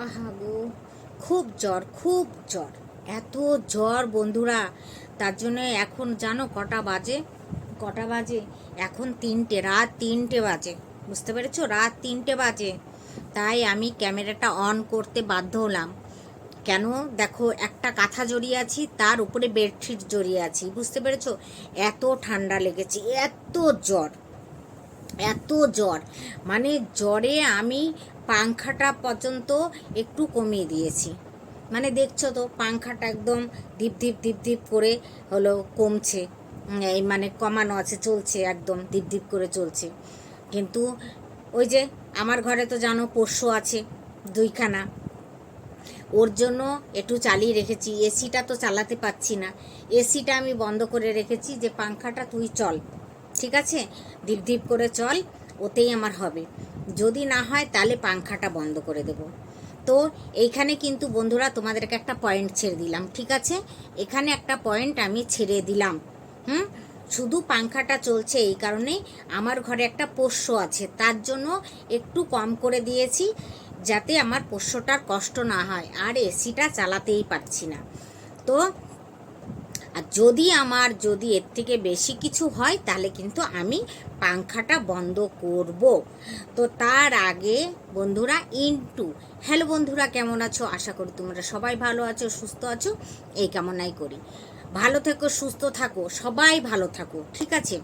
আহা গো, খুব জ্বর খুব জ্বর। এত জ্বর বন্ধুরা, তার জন্য এখন জানো কটা বাজে? কটা বাজে? এখন তিনটে, রাত তিনটে বাজে। বুঝতে পেরেছ? রাত তিনটে বাজে। তাই আমি ক্যামেরাটা অন করতে বাধ্য হলাম। কেন? দেখো, একটা কাঁথা জড়িয়ে আছি, তার উপরে বেডশিট জড়িয়ে আছি। বুঝতে পেরেছ? এত ঠান্ডা লেগেছে, এত জ্বর এত জ্বর। মানে জ্বরে আমি পাংখাটা পর্যন্ত একটু কমিয়ে দিয়েছি। মানে দেখছ তো, পাংখাটা একদম ধীপ ধীপ ধীপ ধীপ করে হলো কমছে। এই মানে কমানো আছে, চলছে একদম ধীপ ধীপ করে চলছে। কিন্তু ওই যে আমার ঘরে তো জানো পোষ্য আছে, দুইখানা। ওর জন্য একটু চালিয়ে রেখেছি, এসিটা তো চালাতে পাচ্ছি না। এসিটা আমি বন্ধ করে রেখেছি যে পাংখাটা তুই চল, ঠিক আছে? ধীপ ধীপ করে চল, ওতেই আমার হবে। যদি না হয়, তাহলে পাংখাটা বন্ধ করে দেব। তো এইখানে কিন্তু বন্ধুরা তোমাদেরকে একটা পয়েন্ট ছেড়ে দিলাম, ঠিক আছে? এখানে একটা পয়েন্ট আমি ছেড়ে দিলাম, হুম? শুধু পাংখাটা চলছে এই কারণে আমার ঘরে একটা পোষ্য আছে, তার জন্য একটু কম করে দিয়েছি যাতে আমার পোষ্যটার কষ্ট না হয়, আর এসিটা চালাতেই পারছি না। তো আর যদি আমার যদি এর থেকে বেশি কিছু হয়, তাহলে কিন্তু আমি পাংখাটা বন্ধ করব। তো তার আগে বন্ধুরা, ইনটু। হ্যালো বন্ধুরা, কেমন আছো? আশা করি তোমরা সবাই ভালো আছো, সুস্থ আছো। এই কামনাই করি। ভালো থেকো, সুস্থ থাকো, সবাই ভালো থাকো, ঠিক আছে?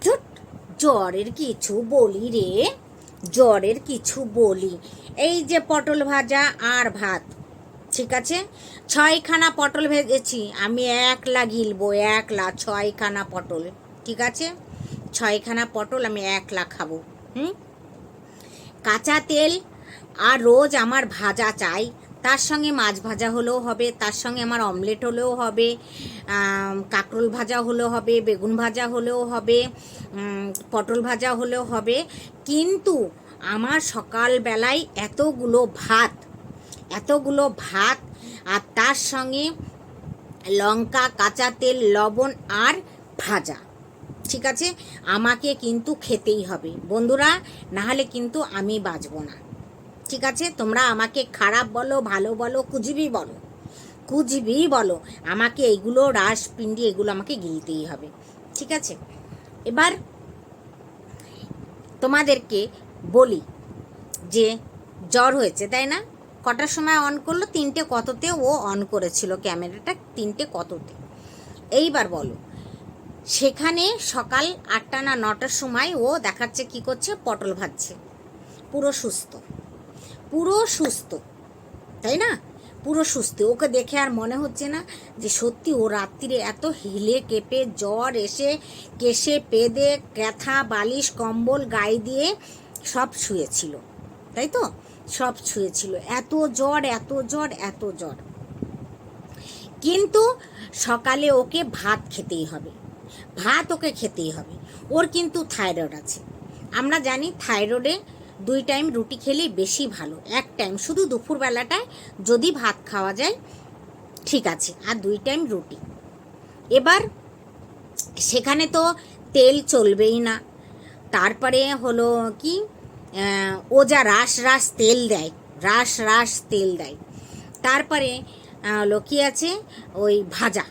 চুট জ্বরের কিছু বলি রে, জ্বরের কিছু বলি। এই যে পটল ভাজা আর ভাত ঠিক আছে? ছয়খানা পটল ভেজেছি, আমি একলা গিলবো, একলা ছয়খানা পটল, ঠিক আছে? ছয়খানা পটল আমি একলা খাব, হুম? কাঁচা তেল আর রোজ আমার ভাজা চাই, তার সঙ্গে মাছ ভাজা হলেও হবে, তার সঙ্গে আমার অমলেট হলেও হবে কাঁকরোল ভাজা হলেও হবে, বেগুন ভাজা হলেও হবে পটল ভাজা হলেও হবে, কিন্তু আমার সকালবেলায় এতগুলো ভাত এতগুলো ভাত আর তার সঙ্গে লঙ্কা, কাঁচা তেল, লবণ আর ভাজা। ঠিক আছে? আমাকে কিন্তু খেতেই হবে। বন্ধুরা, নাহলে কিন্তু আমি বাঁচবো না। ঠিক আছে? তোমরা আমাকে খারাপ বলো, ভালো বলো, কুজবি বলো। কুজবি বলো। আমাকে এইগুলো রাস পিন্ডি এগুলো আমাকে গিলতেই হবে। ঠিক আছে? এবার তোমাদেরকে বলি যে জ্বর হয়েছে, তাই না? কটার সময় অন করল? তিনটে কততে ও অন করেছিল ক্যামেরাটা? তিনটে কততে? এইবার বলো। সেখানে সকাল আটটা না নটার সময় ও দেখাচ্ছে কি করছে? পটল ভাজছে। পুরো সুস্থ। পুরো সুস্থ। তাই না? পুরো সুস্থ। ওকে দেখে আর মনে হচ্ছে না যে সত্যি ও রাত্রিরে এত হিলে কেঁপে জ্বর এসে কেশে পেদে, ক্যাথা, বালিশ, কম্বল, গায়ে দিয়ে সব শুয়েছিল। তাই তো? সব ছুঁয়েছিল। এত জ্বর এত জ্বর এত জ্বর। কিন্তু সকালে ওকে ভাত খেতেই হবে। ভাত ওকে খেতেই হবে। ওর কিন্তু থাইরয়েড আছে। আমরা জানি থাইরয়েডে দুই টাইম রুটি খেলেই বেশি ভালো। এক টাইম শুধু দুপুরবেলাটায় যদি ভাত খাওয়া যায়, ঠিক আছে, আর দুই টাইম রুটি। এবার সেখানে তো তেল চলবেই না। তারপরে হলো কি? ও যা রাস রাস তেল দেয় রাস রাস তেল দেয়। তারপরে আহ, হলো কি আছে ওই ভাজা।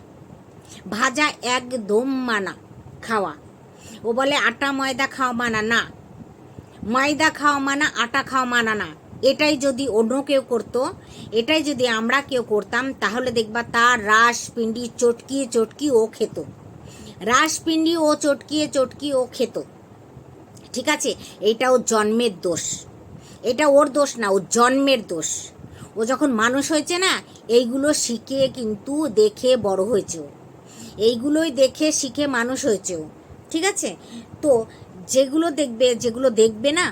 ভাজা একদম মানা খাওয়া। ও বলে আটা ময়দা খাওয়া মানা না। ময়দা খাওয়া মানা আটা খাওয়া মানা না। এটাই যদি অন্য কেউ করতো এটাই যদি আমরা কেউ করতাম তাহলে দেখবা তার রাস পিন্ডি চটকিয়ে চটকি ও খেত। রাস পিন্ডি ও চটকিয়ে চটকি ও খেত। ঠিক আছে? এইটা ওর জন্মের দোষ। এটা ওর দোষ না ওর জন্মের দোষ। ও যখন মানুষ হয়েছে না, এইগুলো শিখে কিন্তু দেখে বড় হয়েছে এইগুলোই দেখে শিখে মানুষ হয়েছে ঠিক আছে? তো যেগুলো দেখবে যেগুলো দেখবে না,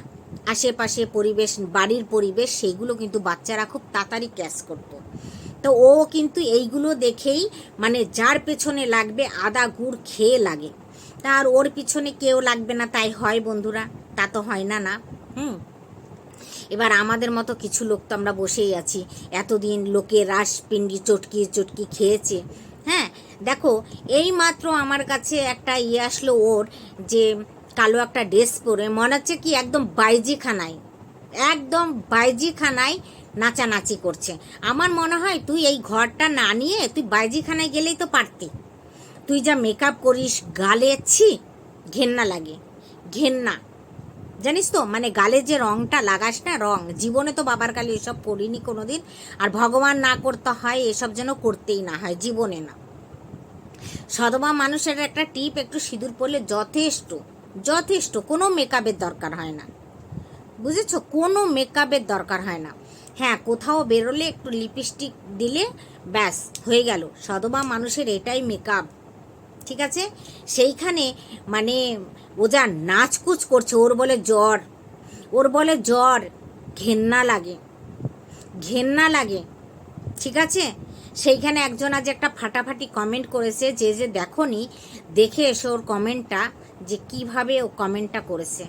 আশেপাশে পরিবেশ, বাড়ির পরিবেশ, সেইগুলো কিন্তু বাচ্চারা খুব তাড়াতাড়ি ক্যাচ করতো। তো ও কিন্তু এইগুলো দেখেই মানে যার পেছনে লাগবে, আদা, গুড় খেয়ে লাগে। তার ওর পিছনে কেউ লাগবে না, তাই হয় বন্ধুরা। তা তো হয় না না। হুম। এবার আমাদের মতো কিছু লোক তো আমরা বসেই আছি। এতদিন লোকে রাস পিন্ডি চটকি চটকি খেয়েছে। হ্যাঁ দেখো এই মাত্র আমার কাছে একটা ইয়ে আসলো ওর যে কালো একটা ড্রেস পরে, মনে হচ্ছে কি একদম বাইজিখানায়। একদম বাইজিখানায় নাচানাচি করছে। আমার মনে হয় তুই এই ঘরটা না নিয়ে তুই বাইজিখানায় গেলেই তো পারতি। তুই যা মেকআপ করিস, গালে ছি, ঘেন্না লাগে, ঘেন্না। জানিস তো মানে গালে যে রংটা লাগাস না, রং। জীবনে তো বাবার গালে এসব করিনি কোনো দিন আর ভগবান না করতে হয়, এসব যেন করতেই না হয়, জীবনে না। সদবা মানুষের একটা টিপ, একটু সিঁদুর পরলে যথেষ্ট যথেষ্ট, কোনো মেকআপের দরকার হয় না। বুঝেছ? কোনো মেকআপের দরকার হয় না। হ্যাঁ কোথাও বেরোলে একটু লিপস্টিক দিলে ব্যাস, হয়ে গেল। সদবা মানুষের এটাই মেকআপ ঠিক আছে? সেইখানে মানে ও যা নাচকুচ করছে, ওর বলে জ্বর। ওর বলে জ্বর, ঘেন্না লাগে। ঘেন্না লাগে, ঠিক আছে? সেইখানে একজন আজ একটা ফাটাফাটি কমেন্ট করেছে যে যে দেখনি দেখে এসো ওর কমেন্টটা যে কীভাবে ও কমেন্টটা করেছে।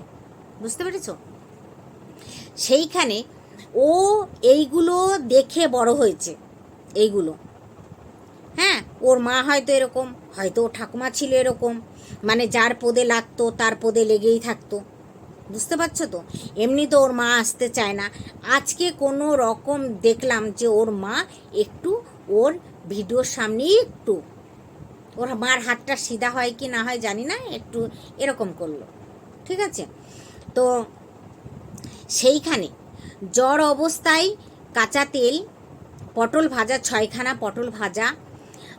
বুঝতে পেরেছ? সেইখানে ও এইগুলো দেখে বড় হয়েছে, এইগুলো। হ্যাঁ ওর মা হয়তো এরকম, হয়তো ওর ঠাকুমা ছিল এরকম মানে যার পদে লাগতো, তার পদে লেগেই থাকতো। বুঝতে পারছ তো? এমনি তো ওর মা আসতে চায় না। আজকে কোনো রকম দেখলাম যে ওর মা একটু ওর ভিডিওর সামনে একটু, ওর মার হাতটা সিধা হয় কি না হয় জানি না, একটু এরকম করল। ঠিক আছে? তো সেইখানে জ্বর অবস্থায় কাঁচা তেল, পটল ভাজা, ছয়খানা পটল ভাজা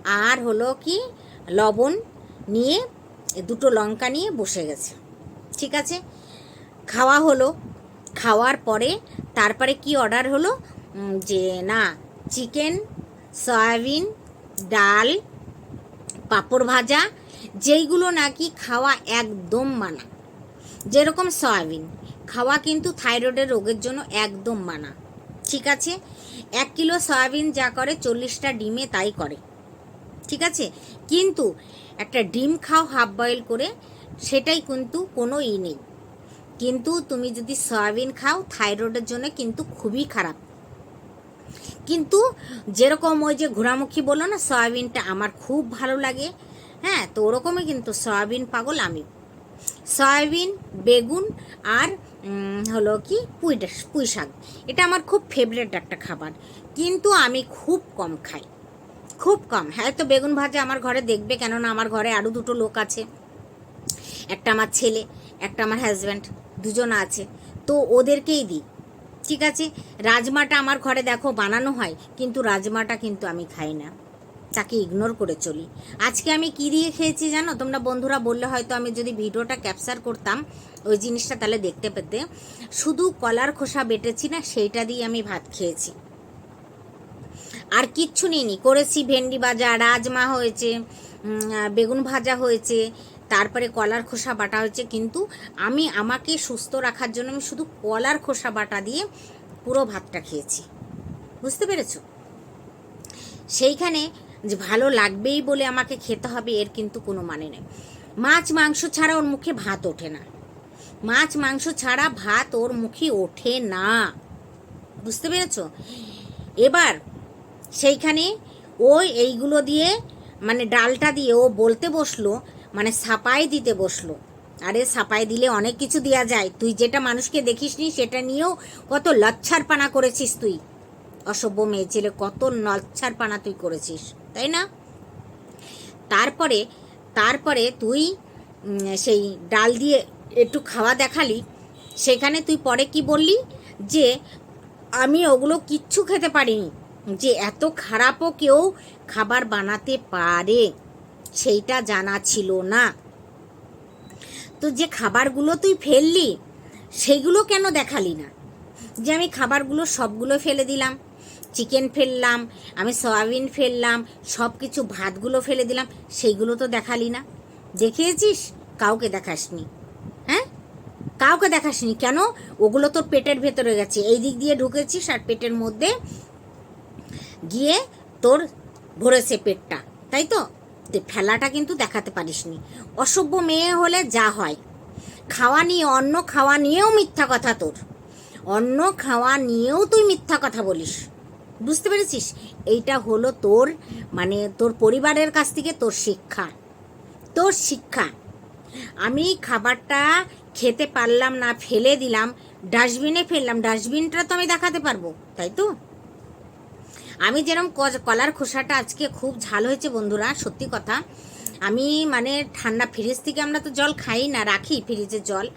আর হলো কি, লবণ নিয়ে, দুটো লঙ্কা নিয়ে বসে গেছে। ঠিক আছে? খাওয়া হলো। খাওয়ার পরে তারপরে কি অর্ডার হলো? যে না চিকেন সয়াবিন ডাল, পাঁপড় ভাজা, যেইগুলো নাকি খাওয়া একদম মানা। যেরকম সয়াবিন খাওয়া কিন্তু থাইরয়েডের রোগের জন্য একদম মানা। ঠিক আছে? এক কিলো সয়াবিন যা করে চল্লিশটা ডিমে তাই করে। ঠিক আছে? কিন্তু একটা ডিম খাও হাফ বয়েল করে, সেটাই কিন্তু কোনো ই নেই। কিন্তু তুমি যদি সয়াবিন খাও, থাইরয়েডের জন্য কিন্তু খুবই খারাপ। কিন্তু যেরকম ওই যে ঘোরামুখী বলল না, সয়াবিনটা আমার খুব ভালো লাগে। হ্যাঁ তো ওরকমই কিন্তু সয়াবিন পাগল আমি। সয়াবিন, বেগুন আর হলো কি, পুঁই পুঁই শাক। এটা আমার খুব ফেভারেট একটা খাবার। কিন্তু আমি খুব কম খাই। খুব কম। হ্যাঁ তো বেগুন ভাজা আমার ঘরে দেখবে কেননা আমার ঘরে আরও দুটো লোক আছে। একটা আমার ছেলে, একটা আমার হাজব্যান্ড দুজন আছে। তো ওদেরকেই দিই। ঠিক আছে? রাজমাটা আমার ঘরে দেখো বানানো হয়, কিন্তু রাজমাটা কিন্তু আমি খাই না। তাকে ইগনোর করে চলি। আজকে আমি কি দিয়ে খেয়েছি জানো? তোমরা বন্ধুরা বললে হয়তো আমি যদি ভিডিওটা ক্যাপচার করতাম, ওই জিনিসটা তাহলে দেখতে পেতে। শুধু কলার খোসা বেটেছি না, সেইটা দিয়ে আমি ভাত খেয়েছি। আর কিচ্ছু নিইনি। করেছি, ভেন্ডি ভাজা, রাজমা হয়েছে বেগুন ভাজা হয়েছে, তারপরে কলার খোসা বাটা হয়েছে। কিন্তু আমি আমাকে সুস্থ রাখার জন্য আমি শুধু কলার খোসা বাটা দিয়ে পুরো ভাতটা খেয়েছি। বুঝতে পেরেছ? সেইখানে যে ভালো লাগবেই বলে আমাকে খেতে হবে, এর কিন্তু কোনো মানে নেই। মাছ, মাংস ছাড়া ওর মুখে ভাত ওঠে না। মাছ, মাংস ছাড়া ভাত ওর মুখে ওঠে না। বুঝতে পেরেছ? এবার সেইখানে ও এইগুলো দিয়ে মানে ডালটা দিয়ে ও বলতে বসল মানে সাপাই দিতে বসল। আরে সাপাই দিলে অনেক কিছু দেওয়া যায়। তুই যেটা মানুষকে দেখিসনি সেটা নিয়েও কত লচ্ছার পানা করেছিস তুই। অসভ্য মেয়ে ছেলে, কত লচ্ছার পানা তুই করেছিস, তাই না? তারপরে তারপরে তুই সেই ডাল দিয়ে একটু খাওয়া দেখালি। সেখানে তুই পরে কি বললি? যে, আমি ওগুলো কিচ্ছু খেতে পারিনি। যে এত খারাপও কেউ খাবার বানাতে পারে, সেইটা জানা ছিল না। তো যে খাবারগুলো তুই ফেললি সেইগুলো কেন দেখালি না? যে আমি খাবারগুলো সবগুলো ফেলে দিলাম, চিকেন ফেললাম, আমি সয়াবিন ফেললাম সব কিছু ভাতগুলো ফেলে দিলাম সেইগুলো তো দেখালি না। দেখিয়েছিস? কাউকে দেখাসনি। হ্যাঁ? কাউকে দেখাসনি। কেন? ওগুলো তোর পেটের ভেতরে গেছে। এই দিক দিয়ে ঢুকেছিস আর পেটের মধ্যে গিয়ে তোর ভরেছে পেটটা, তাই তো? ফেলাটা কিন্তু দেখাতে পারিসনি। অসভ্য মেয়ে হলে যা হয়। খাওয়া নিয়ে অন্য খাওয়া নিয়েও মিথ্যা কথা তোর। অন্য খাওয়া নিয়েও তুই মিথ্যা কথা বলিস। বুঝতে পেরেছিস? এইটা হলো তোর মানে তোর পরিবারের কাছ থেকে তোর শিক্ষা। তোর শিক্ষা। আমি খাবারটা খেতে পারলাম না, ফেলে দিলাম। ডাস্টবিনে ফেললাম। ডাস্টবিনটা তো আমি দেখাতে পারব, তাই তো? আমি যেরকম কলার খোসাটা আজকে খুব ঝাল হয়েছে বন্ধুরা, সত্যি কথা। আমি মানে ঠান্ডা ফ্রিজ থেকে আমরা তো জল খাই না, রাখি ফ্রিজের জল।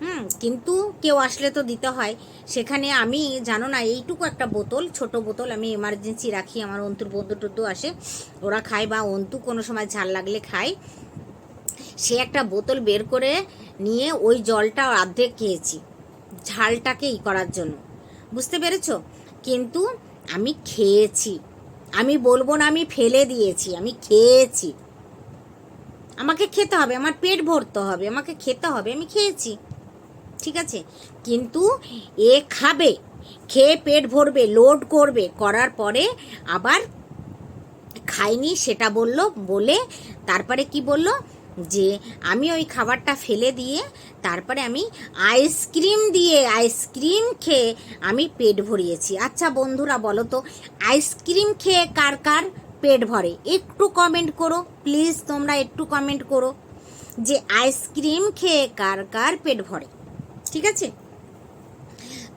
হুম, কিন্তু কেউ আসলে তো দিতে হয়। সেখানে আমি, জানো না, এইটুকু একটা বোতল, ছোট বোতল আমি এমার্জেন্সি রাখি, আমার অন্তুর বন্ধু টন্ধু আসে, ওরা খায় বা অন্তু কোনো সময় ঝাল লাগলে খায়। সে একটা বোতল বের করে নিয়ে ওই জলটা অর্ধেক খেয়েছি, ঝালটাকে ই করার জন্য। বুঝতে পেরেছ? কিন্তু আমি খেয়েছি। আমি বলব না আমি ফেলে দিয়েছি, আমি খেয়েছি। আমাকে খেতে হবে, আমার পেট ভরতে হবে, আমাকে খেতে হবে, আমি খেয়েছি। ঠিক আছে? কিন্তু এ খাবে, খেয়ে পেট ভরবে লোড করবে, করার পরে আবার খাইনি সেটা বলল, বলে তারপরে কি বলল? যে আমি ওই খাবারটা ফেলে দিয়ে তারপরে আমি আইসক্রিম দিয়ে আইসক্রিম খেয়ে আমি পেট ভরিয়েছি। আচ্ছা বন্ধুরা বলো তো, আইসক্রিম খেয়ে কার কার পেট ভরে? একটু কমেন্ট করো প্লিজ তোমরা একটু কমেন্ট করো যে আইসক্রিম খেয়ে কার কার পেট ভরে। ঠিক আছে?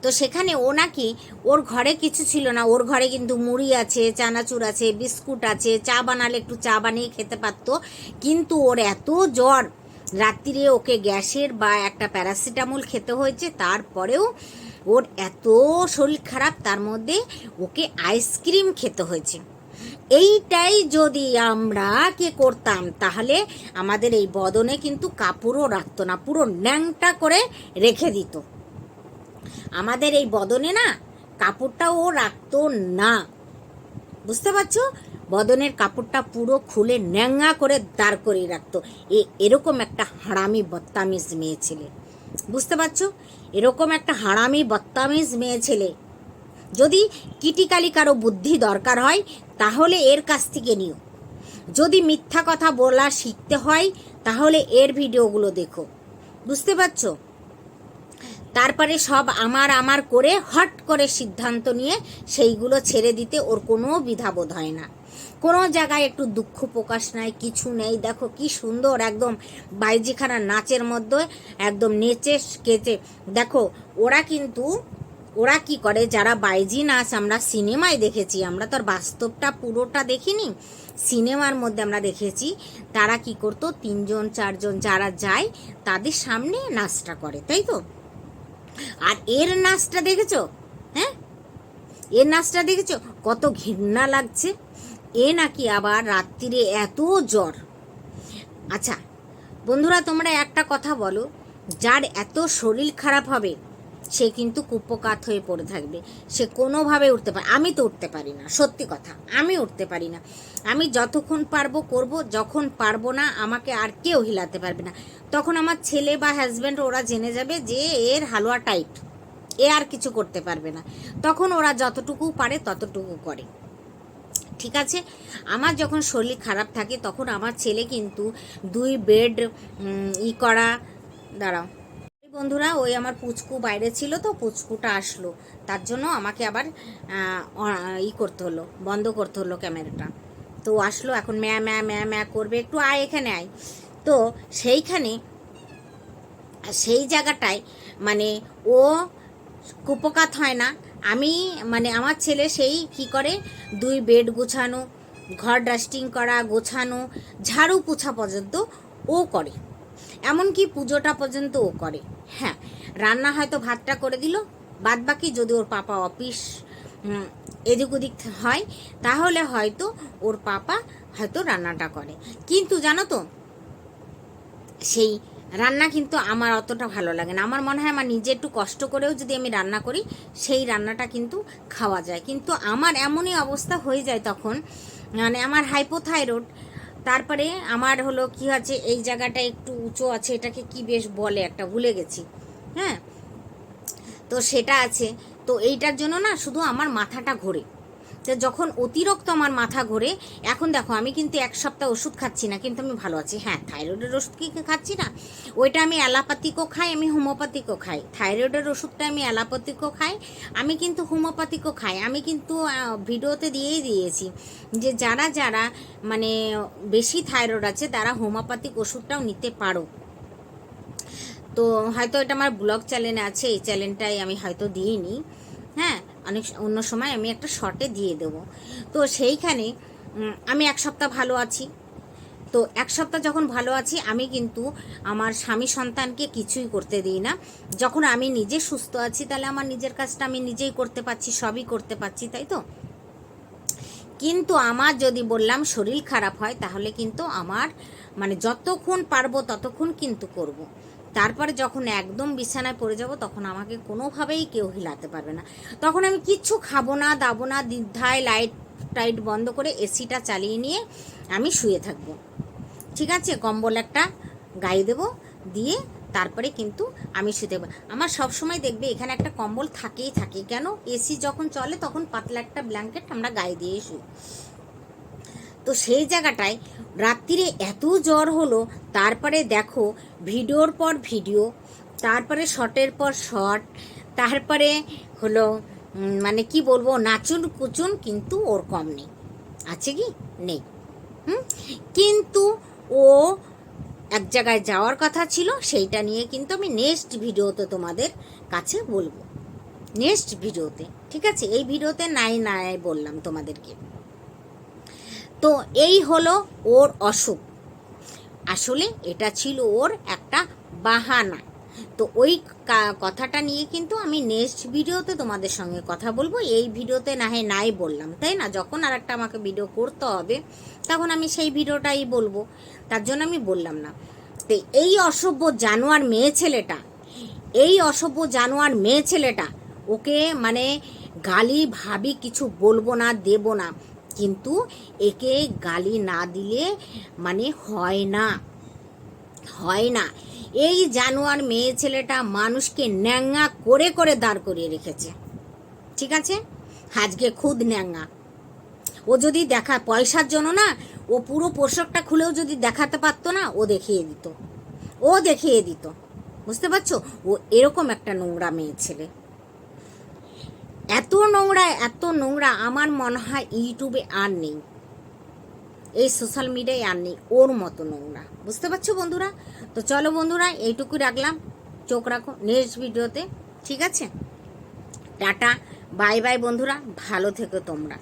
তো সেখানে ও নাকি ওর ঘরে কিছু ছিল না। ওর ঘরে কিন্তু মুড়ি আছে, চানাচুর আছে, বিস্কুট আছে, চা বানালে একটু চা বানিয়ে খেতে পারতো। কিন্তু ওর এত জ্বর, রাত্রিরে ওকে গ্যাসের বা একটা প্যারাসিটামল খেতে হয়েছে, তারপরেও ওর এত শরীর খারাপ, তার মধ্যে ওকে আইসক্রিম খেতে হয়েছে। এইটাই যদি আমরা কে করতাম, তাহলে আমাদের এই বদনে কিন্তু কাপড়ও রাখতো না, পুরো ন্যাংটা করে রেখে দিত। আমাদের এই বদনে না কাপড়টা ও রাখতো না। বুঝতে পারছ? বদনের কাপড়টা পুরো খুলে ন্যাঙ্গা করে দাঁড় করিয়ে রাখতো। এ, এরকম একটা হারামি বত্তামিজ মেয়ে ছেলে। বুঝতে পারছ? এরকম একটা হারামি বত্তামিজ মেয়ে ছেলে। যদি কিটিকালি কারও বুদ্ধি দরকার হয়, তাহলে এর কাছ থেকে নিও। যদি মিথ্যা কথা বলা শিখতে হয়, তাহলে এর ভিডিওগুলো দেখো। বুঝতে পারছ? তারপরে সব আমার আমার করে হট করে সিদ্ধান্ত নিয়ে সেইগুলো ছেড়ে দিতে ওর কোনো বিধাবোধ হয় না। কোনো জায়গায় একটু দুঃখ প্রকাশ নাই, কিছু নেই। দেখো কি সুন্দর একদম বাইজিখানা নাচের মধ্যে একদম নেচে কেচে। দেখো, ওরা কিন্তু, ওরা কি করে? যারা বাইজি নাচ আমরা সিনেমায় দেখেছি, আমরা তো আর বাস্তবটা পুরোটা দেখিনি। সিনেমার মধ্যে আমরা দেখেছি, তারা কি করতো? তিনজন, চারজন যারা যায়, তাদের সামনে নাচটা করে, তাই তো? আর এর নাচটা দেখেছ? হ্যাঁ? এর নাচটা দেখেছ? কত ঘৃণা লাগছে। এ নাকি আবার রাত্রিরে এত জ্বর। আচ্ছা বন্ধুরা তোমরা একটা কথা বলো, যার এত শরীর খারাপ হবে সে কিন্তু কুপকাত হয়ে পড়ে থাকবে। সে কোনোভাবে উঠতে পারে, আমি তো উঠতে পারি না, সত্যি কথা, আমি উঠতে পারি না। আমি যতক্ষণ পারব করব, যখন পারব না, আমাকে আর কেউ হিলাতে পারবে না। তখন আমার ছেলে বা হাজব্যান্ড ওরা জেনে যাবে যে এর হালুয়া টাইট এ আর কিছু করতে পারবে না। তখন ওরা যতটুকু পারে ততটুকু করে। ঠিক আছে? আমার যখন শরীর খারাপ থাকে, তখন আমার ছেলে কিন্তু দুই বেড ই করা, দাঁড়াও। বন্ধুরা, ওই আমার পুচকু বাইরে ছিল তো পুচকুটা আসলো। তার জন্য আমাকে আবার ই করতে হলো, বন্ধ করতে হলো ক্যামেরাটা। তো আসলো, এখন ম্যা ম্যা ম্যা ম্যা করবে, একটু আয় এখানে আয়। তো সেইখানে, সেই জায়গাটায় মানে ও কুপকাত হয় না। আমি মানে আমার ছেলে সেই কি করে, দুই বেড গোছানো, ঘর ডাস্টিং করা, গোছানো, ঝাড়ু পোছা পর্যন্ত ও করে। এমনকি পুজোটা পর্যন্ত ও করে। হ্যাঁ রান্না হয়তো ভাতটা করে দিল বাদ বাকি যদি ওর পাপা অফিস এদিক ওদিক হয়, তাহলে হয়তো ওর পাপা হয়তো রান্নাটা করে। কিন্তু জানো তো, সেই রান্না কিন্তু আমার অতটা ভালো লাগে না। আমার মনে হয় আমার নিজে একটু কষ্ট করেও যদি আমি রান্না করি, সেই রান্নাটা কিন্তু খাওয়া যায়। কিন্তু আমার এমনই অবস্থা হয়ে যায় তখন মানে আমার হাইপোথাইরয়েড তারপরে আমার হলো কি আছে এই জায়গাটা একটু উঁচু আছে, এটাকে কি বেশ বলে, একটা ভুলে গেছি। হ্যাঁ? তো সেটা আছে। তো এইটার জন্য না শুধু আমার মাথাটা ঘোরে। তো যখন অতিরিক্ত আমার মাথা ঘোরে, এখন দেখো আমি কিন্তু এক সপ্তাহ ওষুধ খাচ্ছি না, কিন্তু আমি ভালো আছি। হ্যাঁ থাইরয়েডের ওষুধ কি খাচ্ছি না? ওইটা আমি অ্যালাপাতিকও খাই, আমি হোমিওপ্যাথিকও খাই। থাইরয়েডের ওষুধটা আমি অ্যালাপাতিকও খাই, আমি কিন্তু হোমিওপ্যাথিকও খাই। আমি কিন্তু ভিডিওতে দিয়েই দিয়েছি যে যারা যারা মানে বেশি থাইরয়েড আছে, তারা হোমিওপ্যাথিক ওষুধটাও নিতে পারো। তো হয়তো এটা আমার ব্লগ চ্যানেলে আছে, এই চ্যানেলটাই আমি হয়তো দিইনি। হ্যাঁ অনেক অন্য সময় আমি একটা শর্টে দিয়ে দেব। তো সেইখানে আমি এক সপ্তাহ ভালো আছি। তো এক সপ্তাহ যখন ভালো আছি, আমি কিন্তু আমার স্বামী সন্তানকে কিছুই করতে দিই না। যখন আমি নিজে সুস্থ আছি, তাহলে আমার নিজের কাজটা আমি নিজেই করতে পারছি, সবই করতে পারছি, তাই তো? কিন্তু আমার যদি বললাম শরীর খারাপ হয়, তাহলে কিন্তু আমার মানে যতক্ষণ পারব ততক্ষণ কিন্তু করব। তারপরে যখন একদম বিছানায় পড়ে যাব, তখন আমাকে কোনোভাবেই কেউ হিলাতে পারবে না। তখন আমি কিচ্ছু খাব না, দাবো না দ্বিধায় লাইট টাইট বন্ধ করে এসিটা চালিয়ে নিয়ে আমি শুয়ে থাকব। ঠিক আছে? কম্বল একটা গায়ে দেবো, দিয়ে তারপরে কিন্তু আমি শুতে। আমার সব সময় দেখবে এখানে একটা কম্বল থাকেই থাকে। কেন? এসি যখন চলে, তখন পাতলা একটা ব্ল্যাঙ্কেট আমরা গায়ে দিয়ে শুই। তো সেই জায়গাটায় রাত্রিরে এত জ্বর হলো, তারপরে দেখো ভিডিওর পর ভিডিও, তারপরে শটের পর শট, তারপরে হলো মানে কি বলব, নাচুন কুচুন কিন্তু ওর কম নেই। আছে কি? নেই। হুম? কিন্তু ও এক জায়গায় যাওয়ার কথা ছিল, সেইটা নিয়ে কিন্তু আমি নেক্সট ভিডিওতে তোমাদের কাছে বলব। নেক্সট ভিডিওতে, ঠিক আছে? এই ভিডিওতে নাই নাই বললাম তোমাদেরকে। তো এই হলো ওর অসুখ। আসলে এটা ছিল ওর একটা বাহানা। তো ওই কথাটা নিয়ে কিন্তু আমি নেক্সট ভিডিওতে তোমাদের সঙ্গে কথা বলব। এই ভিডিওতে না হয় নাই বললাম, তাই না? যখন আর একটা আমাকে ভিডিও করতে হবে, তখন আমি সেই ভিডিওটাই বলব। তার জন্য আমি বললাম না। তো এই অসভ্য জানোয়ার মেয়ে ছেলেটা, এই অসভ্য জানোয়ার মেয়ে ছেলেটা, ওকে মানে গালি ভাবি কিছু বলব না, দেব না। কিন্তু একে গালি না দিলে মানে হয় না। হয় না। এই জানোয়ার মেয়ে ছেলেটা মানুষকে ন্যাঙ্গা করে করে দাঁড় করিয়ে রেখেছে। ঠিক আছে? আজকে খুদ ন্যাঙ্গা ও যদি দেখা, পয়সার জন্য না, ও পুরো পোশাকটা খুলেও যদি দেখাতে পারতো না, ও দেখিয়ে দিত। ও দেখিয়ে দিত। বুঝতে পারছ? ও এরকম একটা নোংরা মেয়ে ছেলে। এত নোংরা এত নোংরা আমার মনে হয় ইউটিউবে আর নেই। এই সোশ্যাল মিডিয়ায় আর নেই, ওর মতো নোংরা। বুঝতে পারছ বন্ধুরা? তো চলো বন্ধুরা এইটুকু রাখলাম। চোখ রাখো নেক্সট ভিডিওতে, ঠিক আছে? টাটা, বাই বাই বন্ধুরা, ভালো থেকো তোমরা।